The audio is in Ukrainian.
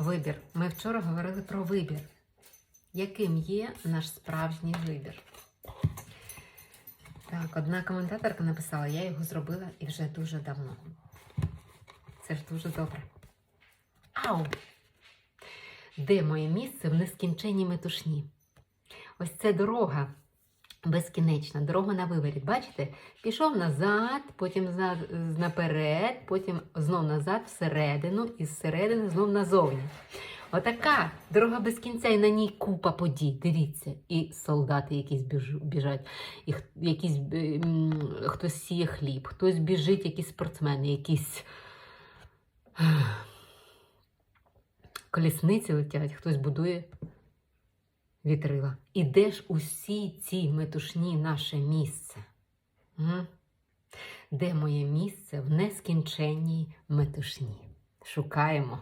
Вибір. Ми вчора говорили про вибір. Яким є наш справжній вибір? Так, одна коментаторка написала, я його зробила і вже дуже давно. Це ж дуже добре. Ау! Де моє місце в нескінченній метушні? Ось це дорога безкінечна, дорога на виворіт. Бачите? Пішов назад, потім наперед, потім знов назад, всередину, і зсередини знов назовні. Отака дорога без кінця, і на ній купа подій. Дивіться, і солдати якісь біжать, і якісь, е, хтось сіє хліб, хтось біжить, якісь спортсмени, якісь колісниці летять, хтось будує вітрила. І де ж усі ці метушні наше місце? М? Де моє місце в нескінченній метушні? Шукаємо.